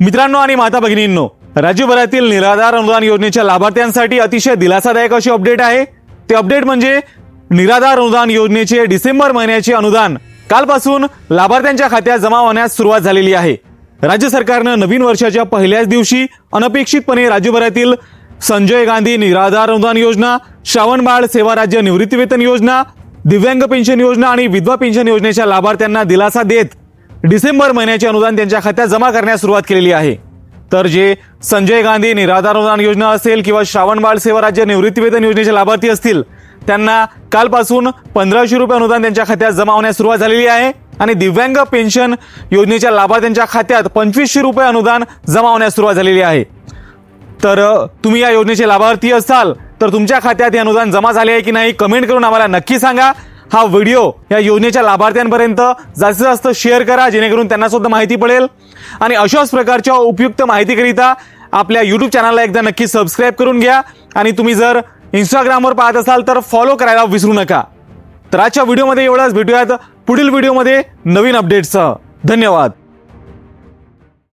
मित्रांनो आणि माता भगिनींनो राज्यभरातील निराधार अनुदान योजनेच्या लाभार्थ्यांसाठी अतिशय दिलासादायक अशी अपडेट आहे. ते अपडेट म्हणजे निराधार अनुदान योजनेचे डिसेंबर महिन्याचे अनुदान कालपासून लाभार्थ्यांच्या खात्यात जमा होण्यास सुरुवात झालेली आहे. राज्य सरकारनं नवीन वर्षाच्या पहिल्याच दिवशी अनपेक्षितपणे राज्यभरातील संजय गांधी निराधार अनुदान योजना श्रावणबाळ सेवा राज्य निवृत्तीवेतन योजना दिव्यांग पेन्शन योजना आणि विधवा पेन्शन योजनेच्या लाभार्थ्यांना दिलासा देत डिसेंबर महिन्याचे अनुदान त्यांच्या खात्यात जमा करण्यास सुरुवात केलेली आहे. तर जे संजय गांधी निराधार अनुदान योजना असेल किंवा श्रावण बाळ सेवा राज्य निवृत्तीवेतन योजनेचे लाभार्थी असतील त्यांना कालपासून पंधराशे रुपये अनुदान त्यांच्या खात्यात जमा होण्यास सुरुवात झालेली आहे आणि दिव्यांग पेन्शन योजनेच्या लाभार्थ्यांच्या खात्यात पंचवीसशे रुपये अनुदान जमा होण्यास सुरुवात झालेली आहे. तर तुम्ही या योजनेचे लाभार्थी असाल तर तुमच्या खात्यात हे अनुदान जमा झाले आहे की नाही कमेंट करून आम्हाला नक्की सांगा. हा व्हिडिओ या योजनेच्या लाभार्थ्यांपर्यंत जास्तीत जास्त शेअर करा जेणेकरून त्यांना सुद्धा माहिती पडेल. आणि अशाच प्रकारच्या उपयुक्त माहितीकरिता आपल्या यूट्यूब चॅनलला एकदा नक्की सबस्क्राईब करून घ्या. आणि तुम्ही जर इंस्टाग्रामवर पाहत असाल तर फॉलो करायला विसरू नका. तर आजच्या व्हिडिओमध्ये एवढंच. भेटूयात पुढील व्हिडिओमध्ये नवीन अपडेट्ससह धन्यवाद.